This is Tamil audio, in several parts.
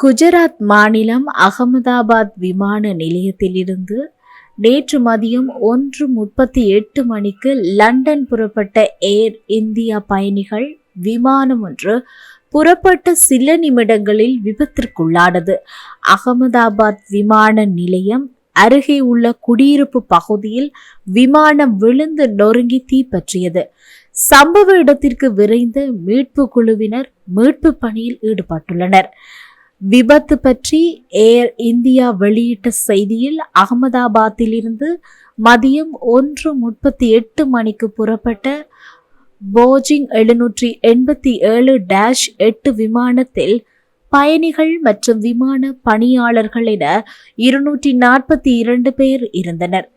குஜராத் மாநிலம் அகமதாபாத் விமான நிலையத்திலிருந்து நேற்று மதியம் ஒன்று முப்பத்தி எட்டு மணிக்கு லண்டன் புறப்பட்ட ஏர் இந்தியா பயணிகள் விமானம் ஒன்று புறப்பட்ட சில நிமிடங்களில் விபத்திற்குள்ளானது. அகமதாபாத் விமான நிலையம் அருகே உள்ள குடியிருப்பு பகுதியில் விமானம் விழுந்து நொறுங்கி தீப்பற்றியது சம்பவ இடத்திற்கு விரைந்த மீட்பு குழுவினர் மீட்பு பணியில் ஈடுபட்டுள்ளனர். விபத்து பற்றி ஏர் இந்தியா வெளியிட்ட செய்தியில் அகமதாபாத்திலிருந்து மதியம் ஒன்று முப்பத்தி எட்டு மணிக்கு புறப்பட்ட போஜிங் எழுநூற்றி எண்பத்தி ஏழு டேஷ் எட்டு விமானத்தில் பயணிகள் மற்றும் விமான பணியாளர்கள் என இருநூற்றி நாற்பத்தி இரண்டு பேர் இருந்தனர்.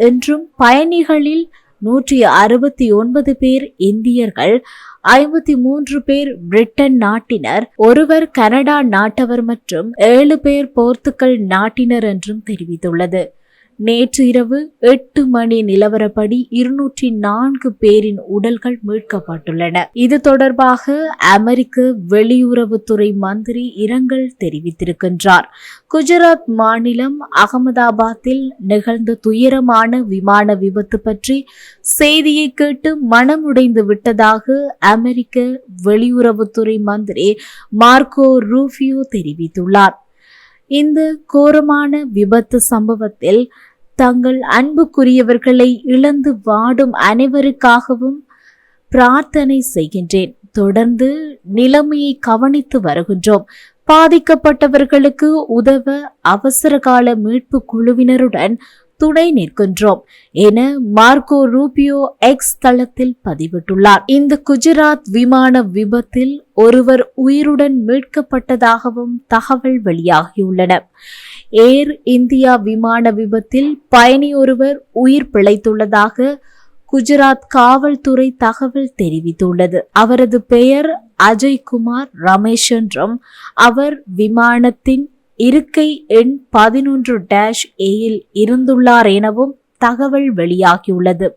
என்றும் பயணிகளில் நூற்றி அறுபத்தி ஒன்பது பேர் இந்தியர்கள். ஐம்பத்தி மூன்று பேர் பிரிட்டன் நாட்டினர் ஒருவர் கனடா நாட்டவர் மற்றும் ஏழு பேர் போர்த்துக்கல் நாட்டினர் என்றும் தெரிவித்துள்ளது. நேற்று இரவு எட்டு மணி நிலவரப்படி இருநூற்றி நான்கு பேரின் உடல்கள் மீட்கப்பட்டுள்ளன. இது தொடர்பாக அமெரிக்க வெளியுறவுத்துறை மந்திரி இரங்கல் தெரிவித்திருக்கின்றார். குஜராத் மாநிலம் அகமதாபாத்தில் நிகழ்ந்த துயரமான விமான விபத்து பற்றி செய்தியை கேட்டு மனமுடைந்து விட்டதாக அமெரிக்க வெளியுறவுத்துறை மந்திரி மார்க்கோ ரூபியோ தெரிவித்துள்ளார். இந்த கோரமான விபத்து சம்பவத்தில் தங்கள் அன்புக்குரியவர்களை இழந்து வாடும் அனைவருக்காகவும் பிரார்த்தனை செய்கின்றேன். தொடர்ந்து நிலைமையை கவனித்து வருகின்றோம். பாதிக்கப்பட்டவர்களுக்கு உதவ அவசரகால மீட்பு குழுவினருடன் துணை நிற்கின்றோம் என மார்க்கோ ரூபியோ எக்ஸ் தளத்தில் பதிவிட்டுள்ளார். இந்த குஜராத் விமான விபத்தில் ஒருவர் உயிருடன் மீட்கப்பட்டதாகவும் தகவல் வெளியாகியுள்ளன. ஏர் இந்தியா விமான விபத்தில் பயணி ஒருவர் உயிர் பிழைத்துள்ளதாக குஜராத் காவல்துறை தகவல் தெரிவித்துள்ளது. அவரது பெயர் அஜய்குமார் ரமேஷ் என்றும் அவர் விமானத்தின் இருக்கை எண் பதினொன்று டேஷ் ஏயில் இருந்துள்ளார் எனவும் தகவல் வெளியாகியுள்ளது.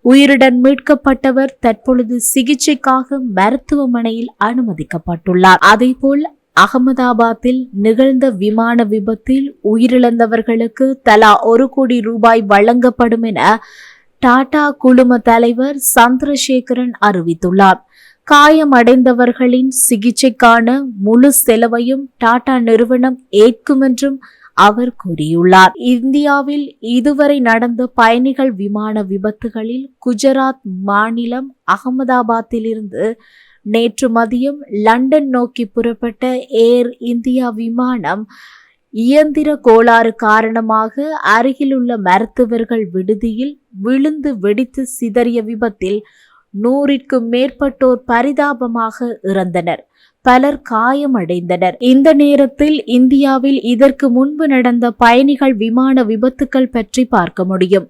உயிருடன் மீட்கப்பட்டவர் தற்பொழுது சிகிச்சைக்காக மருத்துவமனையில் அனுமதிக்கப்பட்டுள்ளார். அதேபோல் அகமதாபாத்தில் நிகழ்ந்த விமான விபத்தில் உயிரிழந்தவர்களுக்கு தலா ஒரு கோடி ரூபாய் வழங்கப்படும் என டாடா குழும தலைவர் சந்திரசேகரன் அறிவித்துள்ளார். காயமடைந்தவர்களின் சிகிச்சைக்கான முழு செலவையும் டாடா நிறுவனம் ஏற்கும் என்றும் அவர் கூறியுள்ளார். இந்தியாவில் இதுவரை நடந்த பயணிகள் விமான விபத்துகளில் குஜராத் மாநிலம் அகமதாபாத்திலிருந்து நேற்று மதியம் லண்டன் நோக்கி புறப்பட்ட ஏர் இந்தியா விமானம் இயந்திர கோளாறு காரணமாக அருகிலுள்ள மருத்துவர்கள் விடுதியில் விழுந்து வெடித்து சிதறிய விபத்தில் நூறிற்கும் மேற்பட்டோர் பரிதாபமாக இறந்தனர். பலர் காயமடைந்தனர். இந்த நேரத்தில் இந்தியாவில் இதற்கு முன்பு நடந்த பயணிகள் விமான விபத்துக்கள் பற்றி பார்க்க முடியும்.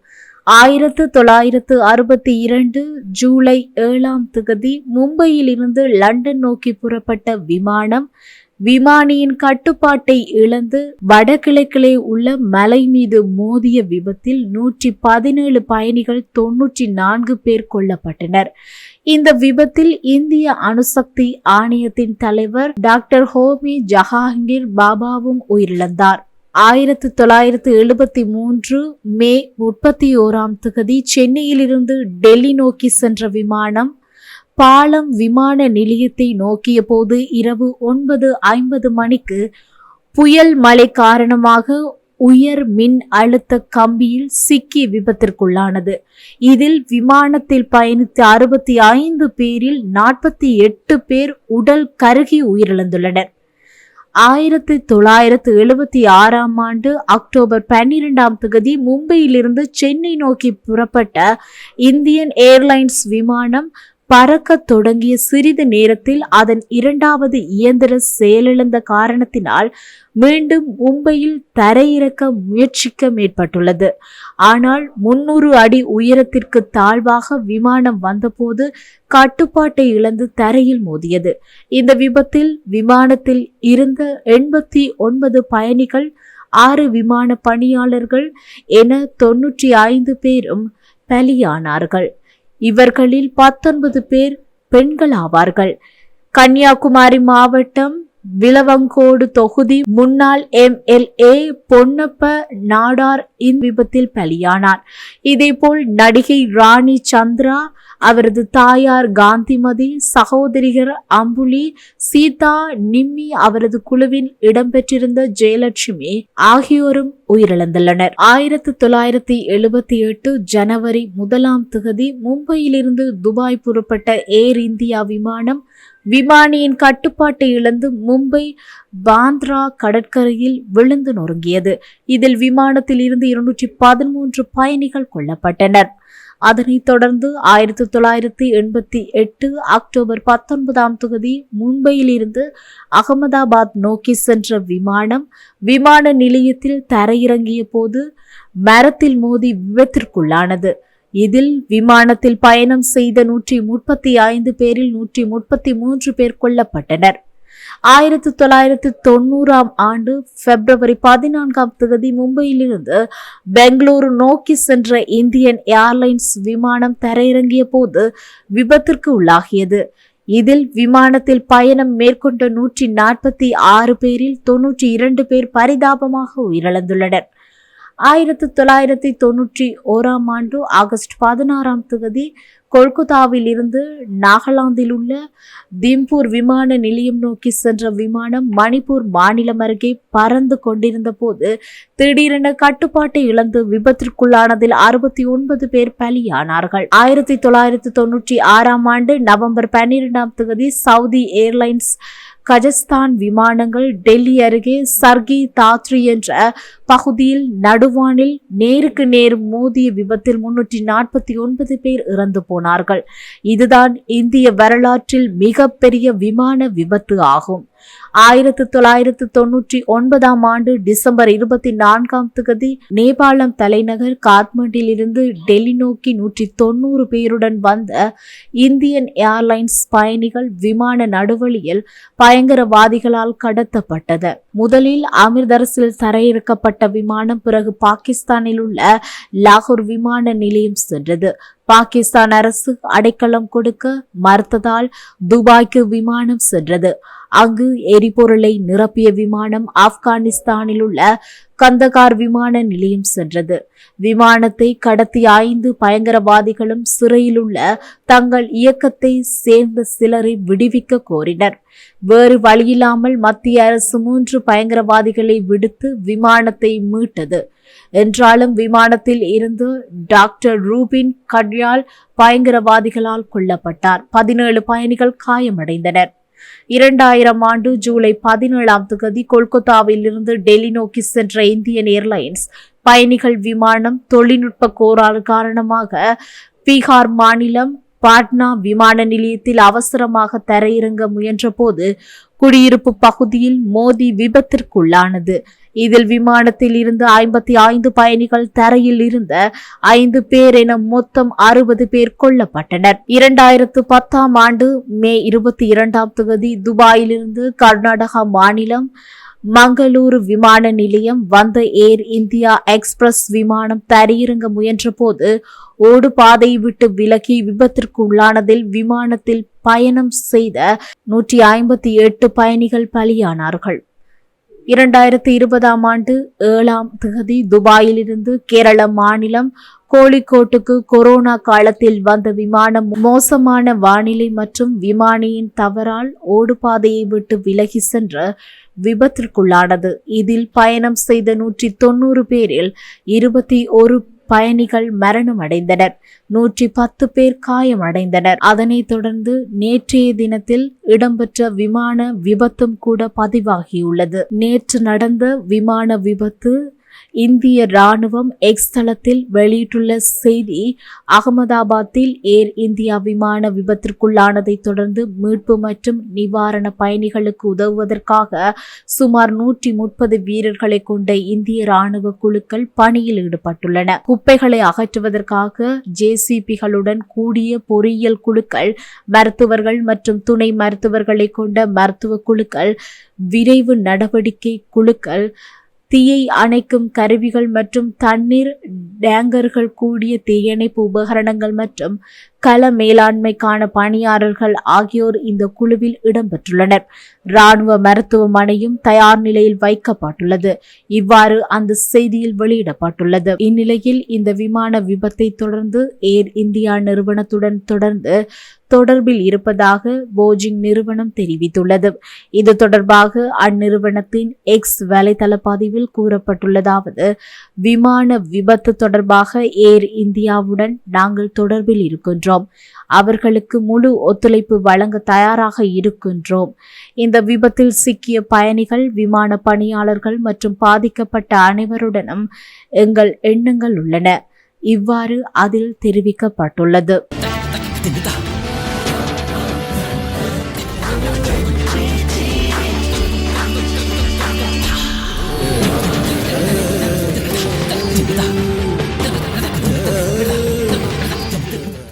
ஆயிரத்து தொள்ளாயிரத்து அறுபத்தி இரண்டு ஜூலை ஏழாம் திகதி மும்பையில் இருந்து லண்டன் நோக்கி புறப்பட்ட விமானம் விமானியின் கட்டுப்பாட்டை இழந்து வடகிழக்கிலே உள்ள மலை மீது மோதிய விபத்தில் நூற்றி பதினேழு பயணிகள் தொன்னூற்றி நான்கு பேர் கொல்லப்பட்டனர். இந்த விபத்தில் இந்திய அணுசக்தி ஆணையத்தின் தலைவர் டாக்டர் ஹோமி ஜஹாங்கீர் பாபாவும் உயிரிழந்தார். ஆயிரத்து தொள்ளாயிரத்து எழுபத்தி மூன்று மே முப்பத்தி ஓராம் திகதி சென்னையிலிருந்து டெல்லி நோக்கி சென்ற விமானம் பாலம் விமான நிலையத்தை நோக்கிய போது இரவு ஒன்பது ஐம்பது மணிக்கு புயல் மழை காரணமாக உயர் மின் அழுத்த கம்பியில் சிக்கி விபத்திற்குள்ளானது. இதில் விமானத்தில் பயணித்த அறுபத்தி ஐந்து பேரில் நாற்பத்தி எட்டு பேர் உடல் கருகி உயிரிழந்துள்ளனர். ஆயிரத்தி தொள்ளாயிரத்து எழுபத்தி ஆறாம் ஆண்டு அக்டோபர் பன்னிரெண்டாம் தேதி மும்பையிலிருந்து சென்னை நோக்கி புறப்பட்ட இந்தியன் ஏர்லைன்ஸ் விமானம் பறக்கத் தொடங்கிய சிறிது நேரத்தில் அதன் இரண்டாவது இயந்திர செயலிழந்த காரணத்தினால் மீண்டும் மும்பையில் தரையிறக்க முயற்சிக்க மேற்பட்டுள்ளது. ஆனால் முன்னூறு அடி உயரத்திற்கு தாழ்வாக விமானம் வந்தபோது கட்டுப்பாட்டை இழந்து தரையில் மோதியது. இந்த விபத்தில் விமானத்தில் இருந்த எண்பத்தி ஒன்பது பயணிகள் ஆறு விமான பணியாளர்கள் என தொன்னூற்றி ஐந்து பேரும் பலியானார்கள். இவர்களில் பத்தொன்பது பேர் பெண்கள் ஆவார்கள் கன்னியாகுமரி மாவட்டம் விளவங்கோடு தொகுதி முன்னாள் எம்எல்ஏ பொன்னப்ப நாடார் இந்த விபத்தில் பலியானார். இதேபோல் நடிகை ராணி சந்திரா அவரது தாயார் காந்திமதி சகோதரிகர் அம்புலி சீதா நிம்மி அவரது குழுவில் இடம்பெற்றிருந்த ஜெயலட்சுமி ஆகியோரும் உயிரிழந்துள்ளனர். ஆயிரத்தி தொள்ளாயிரத்தி எழுபத்தி எட்டு ஜனவரி முதலாம் திகதி மும்பையிலிருந்து துபாய் புறப்பட்ட ஏர் இந்தியா விமானம் விமானியின் கட்டுப்பாட்டை இழந்து மும்பை பாந்த்ரா கடற்கரையில் விழுந்து நொறுங்கியது. இதில் விமானத்தில் இருந்து இருநூற்றி பதிமூன்று பயணிகள் கொல்லப்பட்டனர். அதனைத் தொடர்ந்து ஆயிரத்தி தொள்ளாயிரத்தி எண்பத்தி எட்டு அக்டோபர் பத்தொன்பதாம் தொகுதி மும்பையிலிருந்து அகமதாபாத் நோக்கி சென்ற விமானம் விமான நிலையத்தில் தரையிறங்கிய போது மரத்தில் மோதி விபத்திற்குள்ளானது. இதில் விமானத்தில் பயணம் செய்த நூற்றி முப்பத்தி ஐந்து பேரில் நூற்றி முப்பத்தி மூன்று பேர் கொல்லப்பட்டனர். ஆயிரத்தி தொள்ளாயிரத்தி தொண்ணூறாம் ஆண்டு பிப்ரவரி பதினான்காம் தேதி மும்பையிலிருந்து பெங்களூரு நோக்கி சென்ற இந்தியன் ஏர்லைன்ஸ் விமானம் தரையிறங்கிய போது விபத்திற்கு உள்ளாகியது. இதில் விமானத்தில் பயணம் மேற்கொண்ட நூற்றி நாற்பத்தி ஆறு பேரில் தொன்னூற்றி இரண்டு பேர் பரிதாபமாக உயிரிழந்துள்ளனர். ஆயிரத்தி தொள்ளாயிரத்தி தொன்னூற்றி ஓராம் ஆண்டு ஆகஸ்ட் பதினாறாம் தேதி கொல்கத்தாவில் இருந்து நாகாலாந்தில் உள்ள திம்பூர் விமான நிலையம் நோக்கி சென்ற விமானம் மணிப்பூர் மாநிலம் அருகே பறந்து கொண்டிருந்த போது திடீரென கட்டுப்பாட்டை இழந்து விபத்திற்குள்ளானதில் அறுபத்தி ஒன்பது பேர் பலியானார்கள். ஆயிரத்தி தொள்ளாயிரத்தி தொன்னூற்றி ஆறாம் ஆண்டு நவம்பர் பன்னிரெண்டாம் தேதி சவுதி ஏர்லைன்ஸ் கஜஸ்தான் விமானங்கள் டெல்லி அருகே சர்கி தாத்ரி என்ற பகுதியில் நடுவானில் நேருக்கு நேர் மோதிய விபத்தில் முன்னூற்றி நாற்பத்தி ஒன்பது பேர் இறந்து போனார்கள். இதுதான் இந்திய வரலாற்றில் மிகப்பெரிய விமான விபத்து ஆகும். ஆயிரத்தி தொள்ளாயிரத்து தொன்னூற்றி ஒன்பதாம் ஆண்டு டிசம்பர் இருபத்தி நான்காம் தகுதி நேபாளம் தலைநகர் காத்மண்டில் இருந்து டெல்லி நோக்கி நூற்றி தொண்ணூறு பேருடன் வந்த இந்தியன் ஏர்லைன்ஸ் பயணிகள் விமான நடுவழியில் பயங்கரவாதிகளால் கடத்தப்பட்டது. முதலில் அமிர்தரசில் தரையிறக்கப்பட்ட விமானம் பிறகு பாகிஸ்தானில் உள்ள லாகூர் விமான நிலையம் சென்றது. பாகிஸ்தான் அரசு அடைக்கலம் கொடுக்க மறுத்ததால் துபாய்க்கு விமானம் சென்றது. அங்கு எரிபொருளை நிரப்பிய விமானம் ஆப்கானிஸ்தானில் உள்ள கந்தகார் விமான நிலையம் சென்றது. விமானத்தை கடத்திய ஐந்து பயங்கரவாதிகளும் சிறையில் உள்ள தங்கள் இயக்கத்தை சேர்ந்த சிலரை விடுவிக்க கோரினர். வேறு வழியில்லாமல் மத்திய அரசு மூன்று பயங்கரவாதிகளை விடுத்து விமானத்தை மீட்டது. என்றாலும் விமானத்தில் இருந்து டாக்டர் ரூபின் கட்யால் பயங்கரவாதிகளால் கொல்லப்பட்டார். பதினேழு பயணிகள் காயமடைந்தனர். இரண்டாயிரம் ஆண்டு ஜூலை பதினேழாம் தேதி கொல்கத்தாவில் இருந்து டெல்லி நோக்கி சென்ற இந்தியன் ஏர்லைன்ஸ் பயணிகள் விமானம் தொழில்நுட்ப கோளாறு காரணமாக பீகார் மாநிலம் பாட்னா விமான நிலையத்தில் அவசரமாக தரையிறங்க முயன்றபோது குடியிருப்பு பகுதியில் மோதி விபத்திற்குள்ளானது. இதில் விமானத்தில் இருந்து ஐம்பத்தி ஐந்து பயணிகள் தரையில் இருந்த ஐந்து பேர் என மொத்தம் அறுபது பேர் கொல்லப்பட்டனர். இரண்டாயிரத்து பத்தாம் ஆண்டு மே இருபத்தி இரண்டாம் தேதி துபாயிலிருந்து கர்நாடகா மாநிலம் மங்களூரு விமான நிலையம் வந்த ஏர் இந்தியா எக்ஸ்பிரஸ் விமானம் தரையிறங்க முயன்றபோது ஓடு பாதையை விட்டு விலகி விபத்திற்கு உள்ளானதில் விமானத்தில் பயணம் செய்த நூற்றி ஐம்பத்தி எட்டு பயணிகள் பலியானார்கள். இரண்டாயிரத்தி இருபதாம் ஆண்டு ஏழாம் தேதி துபாயிலிருந்து கேரள மாநிலம் கோழிக்கோட்டுக்கு கொரோனா காலத்தில் வந்த விமானம் மோசமான வானிலை மற்றும் விமானியின் தவறால் ஓடுபாதையை விட்டு விலகி சென்ற விபத்திற்குள்ளானது. இதில் பயணம் செய்த நூற்றி தொண்ணூறு பேரில் இருபத்தி ஒரு பயணிகள் மரணம் அடைந்தனர். நூற்றி பத்து பேர் காயமடைந்தனர் அதனைத் தொடர்ந்து நேற்றைய தினத்தில் இடம்பெற்ற விமான விபத்தும் கூட பதிவாகியுள்ளது. நேற்று நடந்த விமான விபத்து இந்திய ராணுவம் எக்ஸ் தளத்தில் வெளியிட்டுள்ள செய்தி அகமதாபாத்தில் ஏர் இந்தியா விமான விபத்திற்குள்ளானதை தொடர்ந்து மீட்பு மற்றும் நிவாரண பயணிகளுக்கு உதவுவதற்காக சுமார் நூற்றி முப்பது வீரர்களை கொண்ட இந்திய ராணுவ குழுக்கள் பணியில் ஈடுபட்டுள்ளன. குப்பைகளை அகற்றுவதற்காக ஜேசிபிகளுடன் கூடிய பொறியியல் குழுக்கள் மருத்துவர்கள் மற்றும் துணை மருத்துவர்களை கொண்ட மருத்துவ குழுக்கள் விரைவு நடவடிக்கை குழுக்கள் தீயை அணைக்கும் கருவிகள் மற்றும் தண்ணீர் டேங்கர்கள் கூடிய தீயணைப்பு உபகரணங்கள் மற்றும் கள மேலாண்மைக்கான பணியாளர்கள் ஆகியோர் இந்த குழுவில் இடம்பெற்றுள்ளனர். ராணுவ மருத்துவமனையும் தயார் நிலையில் வைக்கப்பட்டுள்ளது. இவ்வாறு அந்த செய்தியில் வெளியிடப்பட்டுள்ளது. இந்நிலையில் இந்த விமான விபத்தை தொடர்ந்து ஏர் இந்தியா நிறுவனத்துடன் தொடர்ந்து தொடர்பில் இருப்பதாக போஜிங் நிறுவனம் தெரிவித்துள்ளது. இது தொடர்பாக அந்நிறுவனத்தின் எக்ஸ் வலைதள பதிவில் கூறப்பட்டுள்ளதாவது விமான விபத்து தொடர்பாக ஏர் இந்தியாவுடன் நாங்கள் தொடர்பில் இருக்கின்றோம். அவர்களுக்கு முழு ஒத்துழைப்பு வழங்க தயாராக இருக்கின்றோம். இந்த விபத்தில் சிக்கிய பயணிகள் விமான பணியாளர்கள் மற்றும் பாதிக்கப்பட்ட அனைவருடனும் எங்கள் எண்ணங்கள் உள்ளன. இவ்வாறு அதில் தெரிவிக்கப்பட்டுள்ளது.